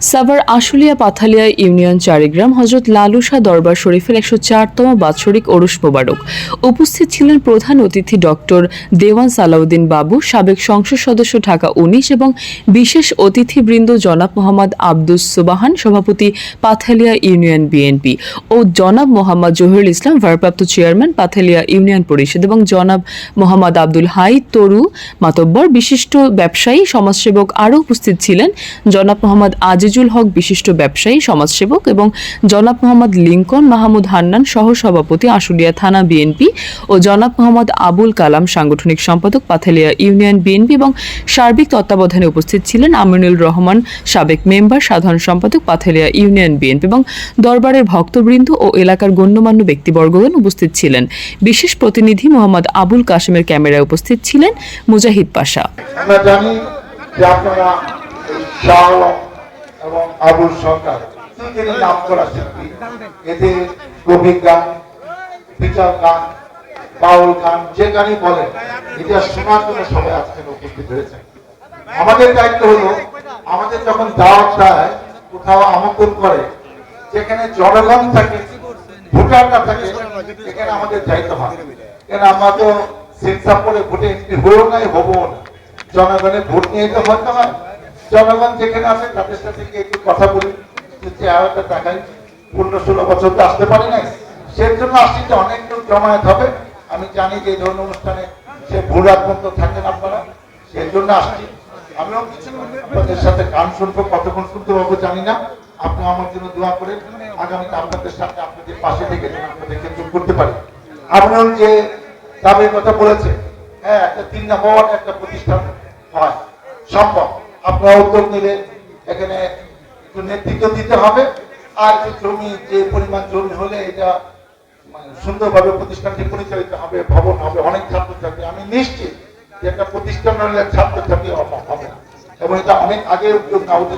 Savar Ashulia Pathalia union Charigram হজরত লালুসা দরবার শরীফের একশো চারতম বাৎসরিক ওরস মোবারক। উপস্থিত ছিলেন প্রধান অতিথি ডক্টর দেওয়ান সালাউদ্দিন বাবু, সাবেক সংসদ সদস্য ঢাকা উনিশ এবং বিশেষ অতিথিবৃন্দ জনাব মোহাম্মদ আব্দুস সুবাহান, সভাপতি পাথালিয়া ইউনিয়ন বিএনপি ও জনাব মোহাম্মদ জহিরুল ইসলাম, ভারপ্রাপ্ত চেয়ারম্যান পাথালিয়া ইউনিয়ন পরিষদ এবং জনাব মোহাম্মদ আব্দুল হাই তরু মাতব্বর, বিশিষ্ট ব্যবসায়ী, সমাজসেবক আরও উপস্থিত ছিলেন। জনাব মোহাম্মদ আজিজুল হক বিশিষ্ট ব্যবসায়ী, সমাজসেবক এবং জনাব মোহাম্মদ লিঙ্কন, মাহমুদ হান্নান সহ সভাপতি আশুলিয়া থানা বিএনপি ও জনাব মোহাম্মদ আবুল কালাম সাংগঠনিক সম্পাদক পাথালিয়া ইউনিয়ন বিএনপি এবং সার্বিক তত্ত্বাবধানে উপস্থিত ছিলেন আমিনুল রহমান সাবেক মেম্বার, সাধারণ সম্পাদক পাথালিয়া ইউনিয়ন বিএনপি এবং দরবারের ভক্তবৃন্দ ও এলাকার গণ্যমান্য ব্যক্তিবর্গগণ উপস্থিত ছিলেন। বিশেষ প্রতিনিধি মোহাম্মদ আবুল কাশেমের ক্যামেরায় উপস্থিত ছিলেন মুজাহিদ পাশা। আমরা জানি যে আপনারা এবং আবুল সরকার তিনজনই নাম করা শিল্পী। এদের গান গান, বাউল গান, যে গানই বলেন, এটা শোনার জন্য সবাই আজকে উপস্থিত হয়েছে আমাদের দায়িত্ব হলো, আমাদের যখন দাওয়াত দেয়, কোথাও আমন্ত্রণ করে, যেখানে জনগণ থাকে, ভোটাররা থাকে, সেখানে আমাদের দায়িত্ব হয়। কেন আমরা তো সেন্সার করে ভোটে নাই হব না। জনগণের ভোট নিয়ে তো হতে হয়। জনগণ যেখানে আছে, তাদের সাথে একটু কথা বলি। চেহারাটা দেখাই। পনেরো ষোলো বছর তো আসতে পারি নাই। সেই জন্য আসছি যে অনেক লোক জমায়েত হবে। আমি জানি যে এই ধরনের অনুষ্ঠানে সে ভুল পর্যন্ত থাকেন আপনারা। সেই জন্য আসছি। আমিও কিছু আপনাদের সাথে গান শুনব, কতক্ষণ শুনতে পারব জানি না। আপনি আমার জন্য দোয়া করে আগামীতে আপনাদের সাথে আপনাদের পাশে থেকে আপনাদেরকে চুপ করতে পারি। আপনার যে দাবির কথা বলেছে হ্যাঁ একটা তিন নম্বর, একটা প্রতিষ্ঠান হয়। সম্ভব। আপনারা উদ্যোগ নিলে এখানে একটু নেতৃত্ব দিতে হবে। আর যে জমি, যে পরিমাণ জমি হলে এটা মানে সুন্দরভাবে প্রতিষ্ঠানটি পরিচালিত হবে, ভবন হবে, অনেক ছাত্র ছাত্রী। আমি নিশ্চিত যে একটা প্রতিষ্ঠান হলে ছাত্রছাত্রী অভাব হবে এবং এটা অনেক আগে উদ্যোগ না